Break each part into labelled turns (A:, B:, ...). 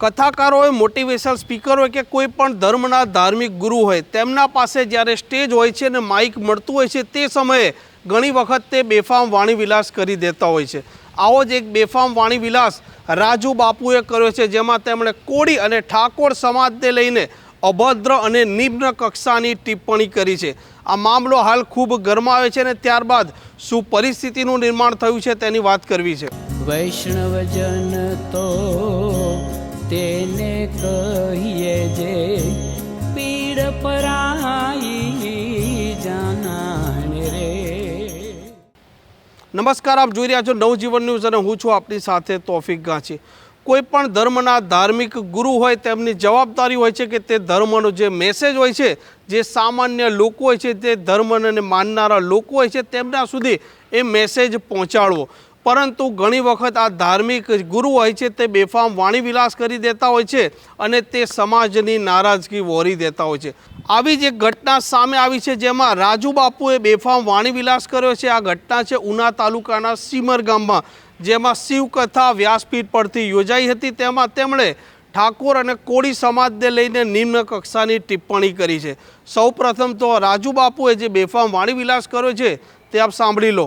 A: કથાકારો હોય motivational speaker હોય કે કોઈ પણ ધર્મના ધાર્મિક ગુરુ હોય, તેમના પાસે જ્યારે સ્ટેજ હોય છે અને માઇક મળતું હોય છે, તે સમયે ઘણી વખત તે બેફામ વાણી વિલાસ કરી દેતા હોય છે. આવો જ એક બેફામ વાણી વિલાસ રાજુ બાપુએ કર્યો છે, જેમાં તેમણે કોળી અને ઠાકોર સમાજને લઈને અભદ્ર અને નિમ્ન કક્ષાની ટિપ્પણી કરી છે. આ મામલો હાલ ખૂબ ગરમાવે છે અને ત્યારબાદ શું પરિસ્થિતિનું નિર્માણ થયું છે તેની વાત કરવી છે.
B: વૈષ્ણવજન તો તેને કહીએ જે પીડ પરાઈ જાનાને રે.
A: નમસ્કાર, આપ જોઈ રહ્યા છો નવજીવન ન્યૂઝ અને હું છું આપની સાથે તોફિક ગાંચી. કોઈ પણ ધર્મના ધાર્મિક ગુરુ હોય, તેમની જવાબદારી હોય છે કે તે ધર્મનો જે મેસેજ હોય છે, જે સામાન્ય લોકો હોય છે, તે ધર્મને માનનારા લોકો હોય છે, તેમના સુધી એ મેસેજ પહોંચાડવો. પરંતુ ઘણી વખત આ ધાર્મિક ગુરુ હોય છે, તે બેફામ વાણી વિલાસ કરી દેતા હોય છે અને તે સમાજની નારાજગી વોરી દેતા હોય છે. આવી જ એક ઘટના સામે આવી છે, જેમાં રાજુ બાપુએ બેફામ વાણી વિલાસ કર્યો છે. આ ઘટના છે ઉના તાલુકાના સીમર ગામમાં, જેમાં શિવકથા વ્યાસપીઠ પરથી યોજાઈ હતી. તેમાં તેમણે ઠાકોર અને કોળી સમાજને લઈને નિમ્ન કક્ષાની ટિપ્પણી કરી છે. સૌપ્રથમ તો રાજુ બાપુએ જે બેફામ વાણી વિલાસ કર્યો છે, તે આપ સાંભળી લો.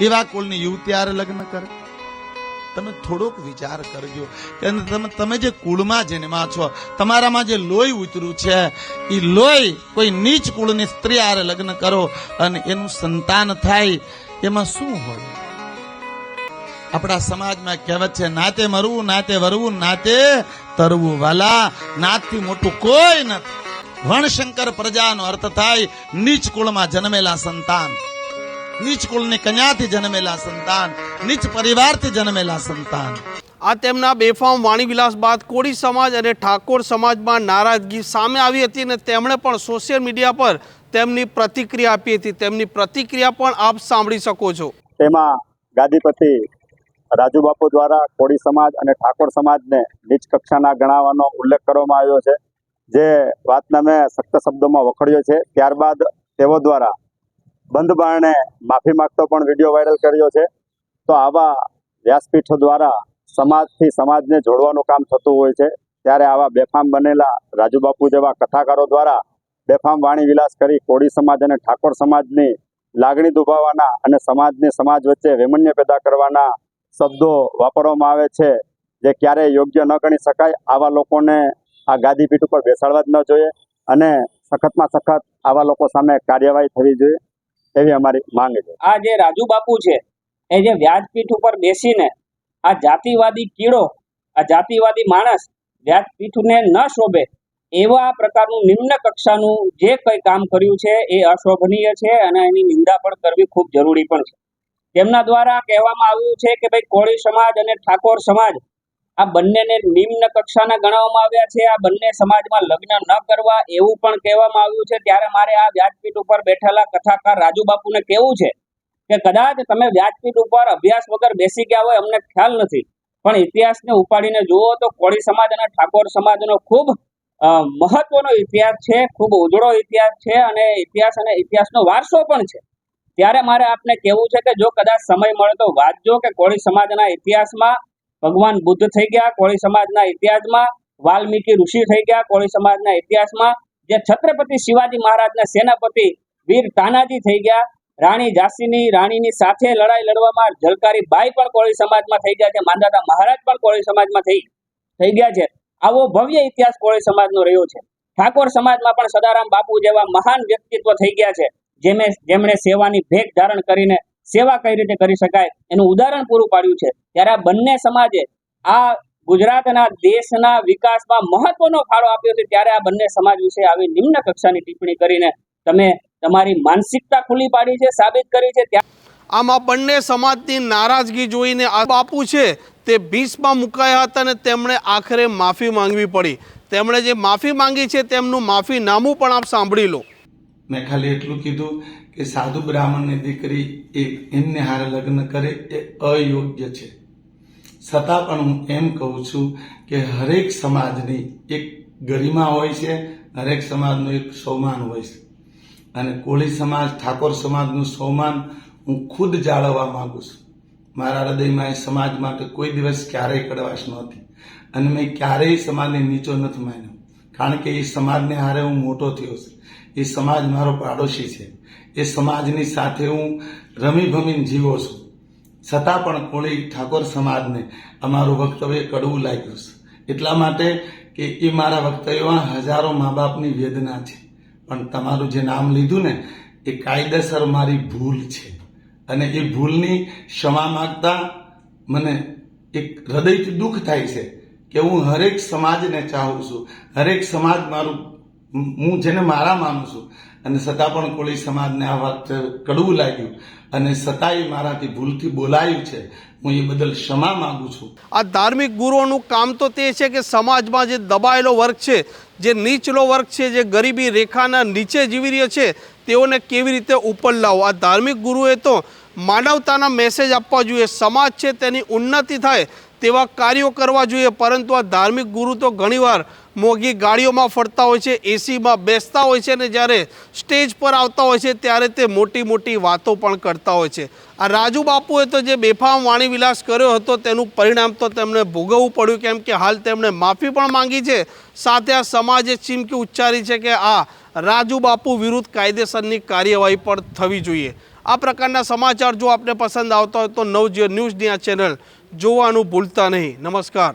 C: એવા કુળની યુવતી હારે લગ્ન કરે. તમે થોડોક વિચાર કરજો કે તમે જે કુળમાં જન્મા છો, તમારામાં જે લોહી ઉતર્યું છે, એ લોહી કોઈ નીચ કુળની સ્ત્રી આરે લગ્ન કરો અને એનું સંતાન થાય, એમાં શું હોય? આપણા સમાજમાં કહેવત છે, નાતે મરવું, નાતે વરવું, નાતે તરવું વાલા. નાતથી મોટું કોઈ નથી. વણશંકર પ્રજાનો અર્થ થાય, નીચ કુળમાં જન્મેલા સંતાન. નીચ કુળની કન્યાથી જન્મેલા સંતાન નીચ પરિવારથી જન્મેલા સંતાન.
A: આ તેમના બેફામ વાણીવિલાસ બાદ કોળી સમાજ અને ઠાકોર સમાજમાં નારાજગી સામે આવી હતી અને તેમણે પણ સોશિયલ મીડિયા પર તેમની પ્રતિક્રિયા આપી હતી. તેમની પ્રતિક્રિયા પણ આપ સાંભળી શકો છો.
D: તેમાં ગાદીપતિ રાજુબાપુ દ્વારા કોળી સમાજ અને ઠાકોર સમાજને નીચ કક્ષાના ગણાવવાનો ઉલ્લેખ કરવામાં આવ્યો છે. જે વાતને મેં સખ્ત શબ્દોમાં વખોડ્યો છે. ત્યારબાદ તેઓ દ્વારા બંધ માફી માંગતો પણ વીડિયો વાયરલ કર્યો છે. તો આવા વ્યાસપીઠો દ્વારા સમાજથી સમાજને જોડવાનું કામ થતું હોય છે. ત્યારે આવા બેફામ બનેલા રાજુબાપુ જેવા કથાકારો દ્વારા બેફામ વાણી વિલાસ કરી કોળી સમાજ અને ઠાકોર સમાજની લાગણી દુભાવવાના અને સમાજને સમાજ વચ્ચે વેમન્ય પેદા કરવાના શબ્દો વાપરવામાં આવે છે જે ક્યારેય યોગ્ય ન ગણી શકાય. આવા લોકોને આ ગાદીપીઠ ઉપર બેસાડવા જ ન જોઈએ અને સખતમાં સખત આવા લોકો સામે કાર્યવાહી થવી જોઈએ. એવી અમારી માંગ છે.
E: આ જે રાજુ બાપુ છે, એ જે વ્યાજપીઠ ઉપર બેસીને આ જાતિવાદી કીડો, આ જાતિવાદી માણસ વ્યાજપીઠને ન શોભે, એવા પ્રકારનું નિમ્ન કક્ષાનું જે કંઈ કામ કર્યું છે, એ અશોભનીય છે અને એની નિંદા પણ કરવી ખૂબ જરૂરી પણ છે. તેમના દ્વારા કહેવામાં આવ્યું છે કે ભાઈ કોળી સમાજ અને ઠાકોર સમાજ આ બંનેને નિમ્ન કક્ષાના ગણવામાં આવ્યા છે. આ બંને સમાજમાં લગ્ન ન કરવા એવું પણ કહેવામાં આવ્યું છે. ત્યારે મારે આ વ્યાજપીઠ ઉપર બેઠેલા કથાકાર રાજુબાપુને કેવું છે કે, કદાચ તમે વ્યાજપીઠ ઉપર અભ્યાસ વગર બેસી ગયા હોય, અમને ખ્યાલ નથી. પણ ઇતિહાસને ઉપાડીને જુઓ તો કોળી સમાજ અને ઠાકોર સમાજનો ખૂબ મહત્વનો ઇતિહાસ છે, ખૂબ ઉજળો ઇતિહાસ છે અને ઇતિહાસ અને ઇતિહાસનો વારસો પણ છે. ત્યારે મારે આપને કહેવું છે કે, જો કદાચ સમય મળે તો વાંચજો કે કોળી સમાજના ઇતિહાસમાં ભગવાન બુદ્ધ થઈ ગયા કોળી સમાજના ઇતિહાસમાં, વાલ્મીકી ઋષિ થઈ ગયા કોળી સમાજના ઇતિહાસમાં, જે છત્રપતિ શિવાજી મહારાજના સેનાપતિ વીર તાનાજી થઈ ગયા, રાણી ઝાંસીની રાણીની સાથે લડાઈ લડવામાં જલકારી બાઈ પણ કોળી સમાજમાં થઈ ગયા છે માંદાતા મહારાજ પણ કોળી સમાજમાં થઈ થઈ ગયા છે. આવો ભવ્ય ઇતિહાસ કોળી સમાજનો રહ્યો છે. ઠાકોર સમાજમાં પણ સદારામ બાપુ જેવા મહાન વ્યક્તિત્વ થઈ ગયા છે, જેમે જેમણે સેવાની ભેગ ધારણ કરીને સેવા કઈ રીતે કરી શકાય? એનું ઉદાહરણ પૂરું પાડ્યું છે. ત્યારે આ બંને સમાજે આ ગુજરાતના દેશના વિકાસમાં મહત્વનો ફાળો આપ્યો છે. ત્યારે આ બંને સમાજ વિશે આવી નિમ્ન કક્ષાની ટિપ્પણી કરીને તમે તમારી માનસિકતા ખુલ્લી પાડી છે સાબિત કરી છે. ત્યાં
A: આમાં બંને સમાજની નારાજગી જોઈને આ બાપુ છે તે ભીસમાં મુકાયા હતા અને તેમણે આખરે માફી માંગવી પડી. તેમણે જે માફી માંગી છે તેમનું માફીનામું પણ આપ સાંભળી લો.
C: મેં ખાલી એટલું કીધું કે સાધુ બ્રાહ્મણની દીકરી એ એમને હારે લગ્ન કરે એ અયોગ્ય છે. છતાં પણ હું એમ કહું છું કે હરેક સમાજની એક ગરિમા હોય છે, હરેક સમાજનું એક સૌમાન હોય છે. અને કોળી સમાજ, ઠાકોર સમાજનું સૌમાન હું ખુદ જાળવવા માગું છું. મારા હૃદયમાં એ સમાજ માટે કોઈ દિવસ ક્યારેય કડવાશ નહોતી. અને મેં ક્યારેય સમાજને નીચો નથી માન્યો. કારણ કે એ સમાજને હારે હું મોટો થયો છું. એ સમાજ મારો પાડોશી છે. એ સમાજની સાથે હું રમી ભમીને જીવો છું. છતાં પણ કોળી ઠાકોર સમાજને અમારું વક્તવ્ય કડવું લાગ્યું છે. એટલા માટે કે એ મારા વક્તવ્યમાં હજારો મા બાપની વેદના છે. પણ તમારું જે નામ લીધું ને, એ કાયદેસર મારી ભૂલ છે. અને એ ભૂલની ક્ષમા માગતા મને એક હૃદયથી દુઃખ થાય છે કે હું હરેક સમાજને ચાહું છું. હરેક સમાજ મારું હું જેને મારા માનું છું, અને છતાં પણ કોળી સમાજને આ વાત કડવું લાગ્યું, અને છતાંય મારાથી ભૂલથી બોલાયું છે, હું એ બદલ ક્ષમા માંગુ છું.
A: આ ધાર્મિક ગુરુઓનું કામ તો તે છે કે સમાજમાં જે દબાયેલો વર્ગ છે, જે નીચલો વર્ગ છે, જે ગરીબી રેખાના નીચે જીવી રહ્યો છે, તેઓને કેવી રીતે ઉપર લાવો આ ધાર્મિક ગુરુએ તો માનવતાના મેસેજ આપવા જોઈએ. સમાજ છે, તેની ઉન્નતિ થાય તેવા કાર્યો કરવા જોઈએ, પરંતુ આ ધાર્મિક ગુરુ તો ઘણીવાર મોંઘી ગાડીઓમાં ફરતા હોય છે, એસીમાં બેસતા હોય છે અને જ્યારે સ્ટેજ પર આવતા હોય છે ત્યારે તે મોટી મોટી વાતો પણ કરતા હોય છે. આ રાજુ બાપુએ તો જે બેફામ વાણીવિલાસ કર્યો હતો તેનું પરિણામ તો તેમને ભોગવવું પડ્યું, કેમ કે હાલ તેમણે માફી પણ માંગી છે. સાથે આ સમાજે ચીમકી ઉચ્ચારી છે કે આ રાજુ બાપુ વિરુદ્ધ કાયદેસરની કાર્યવાહી પણ થવી જોઈએ. આ પ્રકારના સમાચાર જો આપને પસંદ આવતા હોય તો નવજીવન ન્યૂઝની આ ચેનલ જોવાનું ભૂલતા નહીં. નમસ્કાર.